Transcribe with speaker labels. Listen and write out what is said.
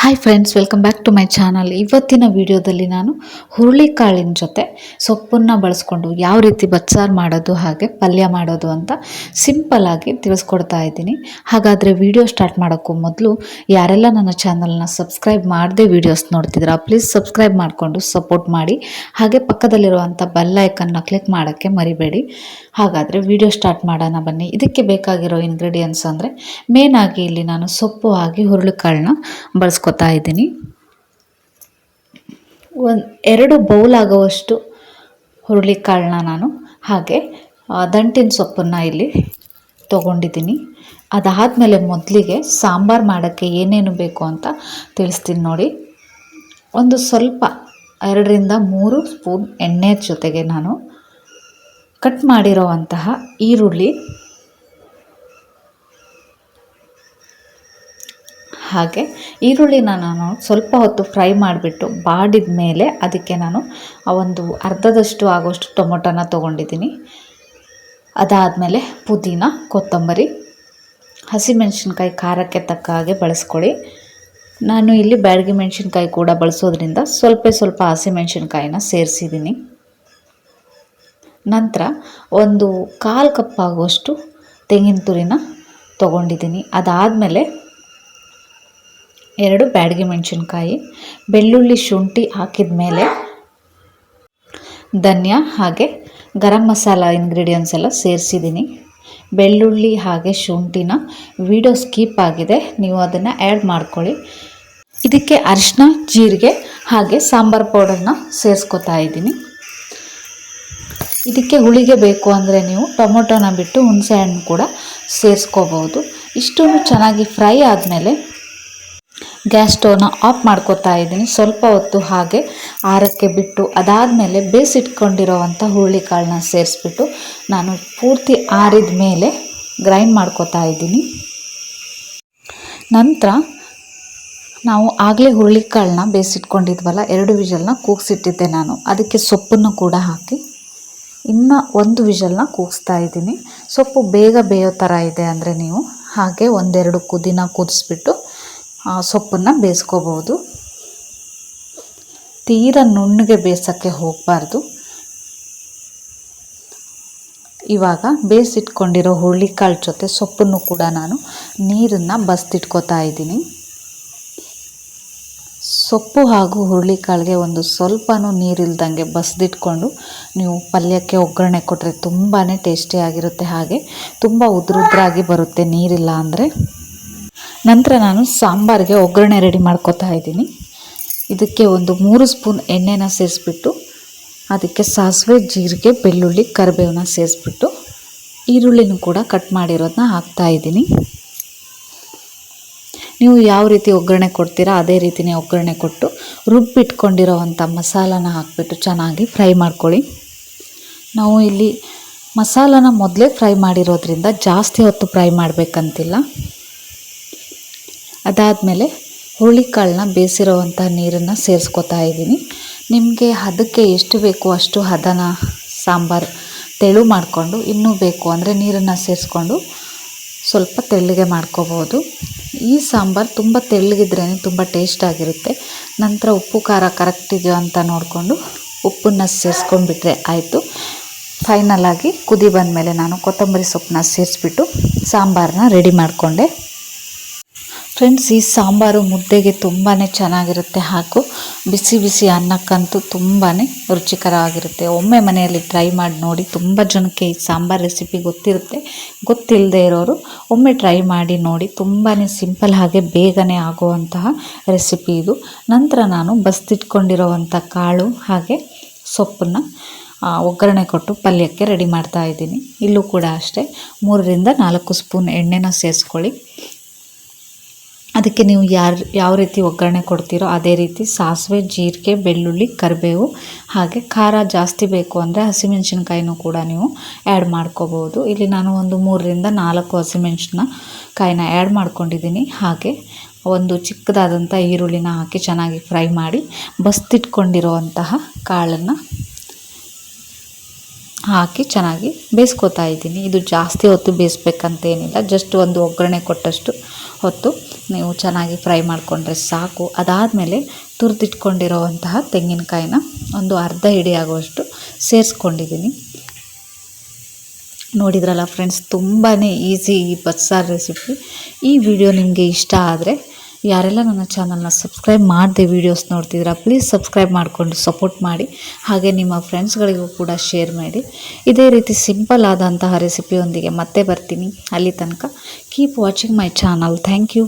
Speaker 1: Hi friends welcome back to my channel ಇವತ್ತಿನ ವಿಡಿಯೋದಲ್ಲಿ ನಾನು ಹುರುಳಿಕಾಳಿನ ಜೊತೆ ಸೊಪ್ಪನ್ನು ಬಳಸ್ಕೊಂಡು ಯಾವ ರೀತಿ ಬಚ್ಚಾರು ಮಾಡೋದು, ಹಾಗೆ ಪಲ್ಯ ಮಾಡೋದು ಅಂತ ಸಿಂಪಲ್ ಆಗಿ ತಿಳಿಸ್ಕೊಡ್ತಾ ಇದ್ದೀನಿ. ಹಾಗಾದರೆ ವಿಡಿಯೋ ಸ್ಟಾರ್ಟ್ ಮಾಡೋಕ್ಕೂ ಮೊದಲು ಯಾರೆಲ್ಲ ನನ್ನ ಚಾನಲ್ನ ಸಬ್ಸ್ಕ್ರೈಬ್ ಮಾಡದೆ ವಿಡಿಯೋಸ್ ನೋಡ್ತಿದ್ದೀರಾ ಪ್ಲೀಸ್ ಸಬ್ಸ್ಕ್ರೈಬ್ ಮಾಡಿಕೊಂಡು ಸಪೋರ್ಟ್ ಮಾಡಿ. ಹಾಗೆ ಪಕ್ಕದಲ್ಲಿರುವಂಥ ಬೆಲ್ ಐಕನ್ನ ಕ್ಲಿಕ್ ಮಾಡೋಕ್ಕೆ ಮರಿಬೇಡಿ. ಹಾಗಾದರೆ ವಿಡಿಯೋ ಸ್ಟಾರ್ಟ್ ಮಾಡೋಣ ಬನ್ನಿ. ಇದಕ್ಕೆ ಬೇಕಾಗಿರೋ ಇಂಗ್ರೀಡಿಯೆಂಟ್ಸ್ ಅಂದರೆ ಮೇನಾಗಿ ಇಲ್ಲಿ ನಾನು ಸೊಪ್ಪು ಹಾಗೆ ಹುರುಳಿಕಾಳನ್ನ ಬಳಸ್ಕೊತಾ ಇದ್ದೀನಿ. ಒಂದು ಎರಡು ಬೌಲ್ ಆಗುವಷ್ಟು ಹುರುಳಿಕಾಳನ್ನ ನಾನು ಹಾಗೆ ದಂಟಿನ ಸೊಪ್ಪನ್ನು ಇಲ್ಲಿ ತೊಗೊಂಡಿದ್ದೀನಿ. ಅದಾದಮೇಲೆ ಮೊದಲಿಗೆ ಸಾಂಬಾರು ಮಾಡೋಕ್ಕೆ ಏನೇನು ಬೇಕು ಅಂತ ತಿಳಿಸ್ತೀನಿ ನೋಡಿ. ಒಂದು ಸ್ವಲ್ಪ, ಎರಡರಿಂದ ಮೂರು ಸ್ಪೂನ್ ಎಣ್ಣೆ ಜೊತೆಗೆ ನಾನು ಕಟ್ ಮಾಡಿರೋವಂತಹ ಈರುಳ್ಳಿ ಹಾಗೆ ಈರುಳ್ಳಿನ ನಾನು ಸ್ವಲ್ಪ ಹೊತ್ತು ಫ್ರೈ ಮಾಡಿಬಿಟ್ಟು ಬಾಡಿದ ಮೇಲೆ ಅದಕ್ಕೆ ನಾನು ಒಂದು ಅರ್ಧದಷ್ಟು ಆಗೋಷ್ಟು ಟೊಮೊಟೊನ ತೊಗೊಂಡಿದ್ದೀನಿ. ಅದಾದಮೇಲೆ ಪುದೀನ, ಕೊತ್ತಂಬರಿ, ಹಸಿಮೆಣಸಿನ್ಕಾಯಿ ಖಾರಕ್ಕೆ ತಕ್ಕ ಹಾಗೆ ಬಳಸ್ಕೊಳ್ಳಿ. ನಾನು ಇಲ್ಲಿ ಬ್ಯಾಡಗಿ ಮೆಣಸಿನ್ಕಾಯಿ ಕೂಡ ಬಳಸೋದ್ರಿಂದ ಸ್ವಲ್ಪ ಸ್ವಲ್ಪ ಹಸಿಮೆಣಸಿನ್ಕಾಯಿನ ಸೇರಿಸಿದ್ದೀನಿ. ನಂತರ ಒಂದು ಕಾಲು ಕಪ್ ಆಗುವಷ್ಟು ತೆಂಗಿನ ತುರಿನ ತೊಗೊಂಡಿದ್ದೀನಿ. ಅದಾದಮೇಲೆ ಎರಡು ಬ್ಯಾಡಗಿ ಮೆಣಸಿನ್ಕಾಯಿ, ಬೆಳ್ಳುಳ್ಳಿ ಶುಂಠಿ ಹಾಕಿದ ಮೇಲೆ ಧನ್ಯ ಹಾಗೆ ಗರಂ ಮಸಾಲ ಇಂಗ್ರೀಡಿಯೆಂಟ್ಸ್ ಎಲ್ಲ ಸೇರಿಸಿದ್ದೀನಿ. ಬೆಳ್ಳುಳ್ಳಿ ಹಾಗೆ ಶುಂಠಿನ ವಿಡಿಯೋ ಸ್ಕಿಪ್ ಆಗಿದೆ. ನೀವು ಅದನ್ನು ಆ್ಯಡ್ ಮಾಡ್ಕೊಳ್ಳಿ. ಇದಕ್ಕೆ ಅರಿಶಿನ ಜೀರಿಗೆ ಹಾಗೆ ಸಾಂಬಾರು ಪೌಡರ್ನ ಸೇರಿಸ್ಕೊತಾ ಇದ್ದೀನಿ. ಇದಕ್ಕೆ ಹುಳಿಗೆ ಬೇಕು ಅಂದರೆ ನೀವು ಟೊಮೊಟೊನ ಬಿಟ್ಟು ಹುಣಸೆ ಹಣ್ಣು ಕೂಡ ಸೇರಿಸ್ಕೋಬೋದು ಇಷ್ಟು ಚೆನ್ನಾಗಿ ಫ್ರೈ ಆದಮೇಲೆ ಗ್ಯಾಸ್ ಸ್ಟವ್ನ ಆಫ್ ಮಾಡ್ಕೋತಾ ಇದ್ದೀನಿ. ಸ್ವಲ್ಪ ಹೊತ್ತು ಹಾಗೆ ಆರಕ್ಕೆ ಬಿಟ್ಟು ಅದಾದಮೇಲೆ ಬೇಯಿಸಿಟ್ಕೊಂಡಿರೋವಂಥ ಹುರುಳಿಕಾಳನ್ನ ಸೇರಿಸ್ಬಿಟ್ಟು ನಾನು ಪೂರ್ತಿ ಆರಿದ ಮೇಲೆ ಗ್ರೈಂಡ್ ಮಾಡ್ಕೋತಾ ಇದ್ದೀನಿ. ನಂತರ ನಾವು ಆಗಲೇ ಹುರುಳಿಕಾಳನ್ನ ಬೇಯಿಸಿಟ್ಕೊಂಡಿದ್ವಲ್ಲ ಎರಡು ವಿಷಲ್ನ ಕೂಗಿಸಿಟ್ಟಿದ್ದೆ ನಾನು. ಅದಕ್ಕೆ ಸೊಪ್ಪನ್ನು ಕೂಡ ಹಾಕಿ ಇನ್ನು ಒಂದು ವಿಷಲ್ನ ಕೂಗಿಸ್ತಾ ಇದ್ದೀನಿ. ಸೊಪ್ಪು ಬೇಗ ಬೇಯೋ ಥರ ಇದೆ ಅಂದರೆ ನೀವು ಹಾಗೆ ಒಂದೆರಡು ಕುದಿನ ಕುದಿಸ್ಬಿಟ್ಟು ಸೊಪ್ಪನ್ನು ಬೇಯಿಸ್ಕೋಬೋದು ತೀರ ನುಣ್ಣಗೆ ಬೇಯಿಸೋಕ್ಕೆ ಹೋಗಬಾರ್ದು. ಇವಾಗ ಬೇಯಿಸಿಟ್ಕೊಂಡಿರೋ ಹುರುಳಿಕಾಳು ಜೊತೆ ಸೊಪ್ಪನ್ನು ಕೂಡ ನಾನು ನೀರನ್ನು ಬಸ್ತಿಟ್ಕೋತಾ ಇದ್ದೀನಿ. ಸೊಪ್ಪು ಹಾಗೂ ಹುರುಳಿಕಾಳಿಗೆ ಒಂದು ಸ್ವಲ್ಪನೂ ನೀರಿಲ್ದಂಗೆ ಬಸ್ದಿಟ್ಕೊಂಡು ನೀವು ಪಲ್ಯಕ್ಕೆ ಒಗ್ಗರಣೆ ಕೊಟ್ಟರೆ ತುಂಬಾ ಟೇಸ್ಟಿಯಾಗಿರುತ್ತೆ ಹಾಗೆ ತುಂಬ ಉದ್ರುದ್ರಾಗಿ ಬರುತ್ತೆ ನೀರಿಲ್ಲ ಅಂದರೆ. ನಂತರ ನಾನು ಸಾಂಬಾರಿಗೆ ಒಗ್ಗರಣೆ ರೆಡಿ ಮಾಡ್ಕೋತಾ ಇದ್ದೀನಿ. ಇದಕ್ಕೆ ಒಂದು ಮೂರು ಸ್ಪೂನ್ ಎಣ್ಣೆನ ಸೇರಿಸ್ಬಿಟ್ಟು, ಅದಕ್ಕೆ ಸಾಸಿವೆ, ಜೀರಿಗೆ, ಬೆಳ್ಳುಳ್ಳಿ, ಕರಿಬೇವನ್ನ ಸೇರಿಸ್ಬಿಟ್ಟು ಈರುಳ್ಳಿನೂ ಕೂಡ ಕಟ್ ಮಾಡಿರೋದನ್ನ ಹಾಕ್ತಾ ಇದ್ದೀನಿ. ನೀವು ಯಾವ ರೀತಿ ಒಗ್ಗರಣೆ ಕೊಡ್ತೀರಾ ಅದೇ ರೀತಿಯೇ ಒಗ್ಗರಣೆ ಕೊಟ್ಟು ರುಬ್ಬಿಟ್ಕೊಂಡಿರೋವಂಥ ಮಸಾಲಾನ ಹಾಕಿಬಿಟ್ಟು ಚೆನ್ನಾಗಿ ಫ್ರೈ ಮಾಡ್ಕೊಳ್ಳಿ. ನಾವು ಇಲ್ಲಿ ಮಸಾಲಾನ ಮೊದಲೇ ಫ್ರೈ ಮಾಡಿರೋದ್ರಿಂದ ಜಾಸ್ತಿ ಹೊತ್ತು ಫ್ರೈ ಮಾಡಬೇಕಂತಿಲ್ಲ. ಅದಾದಮೇಲೆ ಹುರುಳಿಕಾಳನ್ನ ಬೇಯಿಸಿರೋವಂಥ ನೀರನ್ನು ಸೇರಿಸ್ಕೋತಾ ಇದ್ದೀನಿ. ನಿಮಗೆ ಹದಕ್ಕೆ ಎಷ್ಟು ಬೇಕು ಅಷ್ಟು ಹದನ, ಸಾಂಬಾರು ತೆಳು ಮಾಡಿಕೊಂಡು ಇನ್ನೂ ಬೇಕು ಅಂದರೆ ನೀರನ್ನು ಸೇರಿಸ್ಕೊಂಡು ಸ್ವಲ್ಪ ತೆಳ್ಳಗೆ ಮಾಡ್ಕೋಬೋದು. ಈ ಸಾಂಬಾರು ತುಂಬ ತೆಳ್ಳಗಿದ್ರೇ ತುಂಬ ಟೇಸ್ಟಾಗಿರುತ್ತೆ ನಂತರ ಉಪ್ಪು, ಖಾರ ಕರೆಕ್ಟ್ ಇದೆಯೋ ಅಂತ ನೋಡಿಕೊಂಡು ಉಪ್ಪನ್ನು ಸೇರಿಸ್ಕೊಂಡ್ಬಿಟ್ರೆ ಆಯಿತು. ಫೈನಲ್ ಆಗಿ ಕುದಿ ಬಂದಮೇಲೆ ನಾನು ಕೊತ್ತಂಬರಿ ಸೊಪ್ಪನ್ನ ಸೇರಿಸ್ಬಿಟ್ಟು ಸಾಂಬಾರನ್ನ ರೆಡಿ ಮಾಡಿಕೊಂಡೆ. ಫ್ರೆಂಡ್ಸ್ ಈ ಸಾಂಬಾರು ಮುದ್ದೆಗೆ ತುಂಬಾ ಚೆನ್ನಾಗಿರುತ್ತೆ ಹಾಗೂ ಬಿಸಿ ಬಿಸಿ ಅನ್ನಕ್ಕಂತೂ ತುಂಬಾ ರುಚಿಕರವಾಗಿರುತ್ತೆ. ಒಮ್ಮೆ ಮನೆಯಲ್ಲಿ ಟ್ರೈ ಮಾಡಿ ನೋಡಿ ತುಂಬ ಜನಕ್ಕೆ ಈ ಸಾಂಬಾರು ರೆಸಿಪಿ ಗೊತ್ತಿರುತ್ತೆ. ಗೊತ್ತಿಲ್ಲದೆ ಇರೋರು ಒಮ್ಮೆ ಟ್ರೈ ಮಾಡಿ ನೋಡಿ ತುಂಬಾ ಸಿಂಪಲ್ ಹಾಗೆ ಬೇಗನೆ ಆಗುವಂತಹ ರೆಸಿಪಿ ಇದು. ನಂತರ ನಾನು ಬಸ್ತಿಟ್ಕೊಂಡಿರೋವಂಥ ಕಾಳು ಹಾಗೆ ಸೊಪ್ಪನ್ನು ಒಗ್ಗರಣೆ ಕೊಟ್ಟು ಪಲ್ಯಕ್ಕೆ ರೆಡಿ ಮಾಡ್ತಾ ಇದ್ದೀನಿ. ಇಲ್ಲೂ ಕೂಡ ಅಷ್ಟೇ. ಮೂರರಿಂದ ನಾಲ್ಕು ಸ್ಪೂನ್ ಎಣ್ಣೆನ ಸೇರಿಸ್ಕೊಳ್ಳಿ ಅದಕ್ಕೆ ನೀವು ಯಾರು, ಯಾವ ರೀತಿ ಒಗ್ಗರಣೆ ಕೊಡ್ತೀರೋ ಅದೇ ರೀತಿ ಸಾಸಿವೆ, ಜೀರಿಗೆ, ಬೆಳ್ಳುಳ್ಳಿ, ಕರಿಬೇವು, ಹಾಗೆ ಖಾರ ಜಾಸ್ತಿ ಬೇಕು ಅಂದರೆ ಹಸಿಮೆಣಸಿನ್ಕಾಯಿನೂ ಕೂಡ ನೀವು ಆ್ಯಡ್ ಮಾಡ್ಕೋಬೋದು. ಇಲ್ಲಿ ನಾನು ಒಂದು ಮೂರರಿಂದ ನಾಲ್ಕು ಹಸಿಮೆಣಸಿನ ಕಾಯಿನ ಆ್ಯಡ್ ಮಾಡ್ಕೊಂಡಿದ್ದೀನಿ. ಹಾಗೆ ಒಂದು ಚಿಕ್ಕದಾದಂಥ ಈರುಳ್ಳಿನ ಹಾಕಿ ಚೆನ್ನಾಗಿ ಫ್ರೈ ಮಾಡಿ ಬಸ್ತಿಟ್ಕೊಂಡಿರುವಂತಹ ಕಾಳನ್ನು ಹಾಕಿ ಚೆನ್ನಾಗಿ ಬೇಯಿಸ್ಕೋತಾ ಇದ್ದೀನಿ. ಇದು ಜಾಸ್ತಿ ಹೊತ್ತು ಬೇಯಿಸ್ಬೇಕಂತೇನಿಲ್ಲ ಜಸ್ಟ್ ಒಂದು ಒಗ್ಗರಣೆ ಕೊಟ್ಟಷ್ಟು ಹೊತ್ತು ನೀವು ಚೆನ್ನಾಗಿ ಫ್ರೈ ಮಾಡಿಕೊಂಡ್ರೆ ಸಾಕು. ಅದಾದಮೇಲೆ ತುರಿದಿಟ್ಕೊಂಡಿರೋವಂತಹ ತೆಂಗಿನಕಾಯಿನ ಒಂದು ಅರ್ಧ ಹಿಡಿ ಆಗುವಷ್ಟು ಸೇರಿಸ್ಕೊಂಡಿದ್ದೀನಿ. ನೋಡಿದ್ರಲ್ಲ ಫ್ರೆಂಡ್ಸ್ ತುಂಬಾ ಈಸಿ ಈ ಬಸ್ಸಾರು ರೆಸಿಪಿ. ಈ ವಿಡಿಯೋ ನಿಮಗೆ ಇಷ್ಟ ಆದರೆ ಯಾರೆಲ್ಲ ನನ್ನ ಚಾನಲ್ನ ಸಬ್ಸ್ಕ್ರೈಬ್ ಮಾಡಿದೆ ವೀಡಿಯೋಸ್ ನೋಡ್ತಿದ್ರ ಪ್ಲೀಸ್ ಸಬ್ಸ್ಕ್ರೈಬ್ ಮಾಡಿಕೊಂಡು ಸಪೋರ್ಟ್ ಮಾಡಿ. ಹಾಗೆ ನಿಮ್ಮ ಫ್ರೆಂಡ್ಸ್ಗಳಿಗೂ ಕೂಡ ಶೇರ್ ಮಾಡಿ. ಇದೇ ರೀತಿ ಸಿಂಪಲ್ ಆದಂತಹ ರೆಸಿಪಿಯೊಂದಿಗೆ ಮತ್ತೆ ಬರ್ತೀನಿ. ಅಲ್ಲಿ ತನಕ keep watching my channel thank you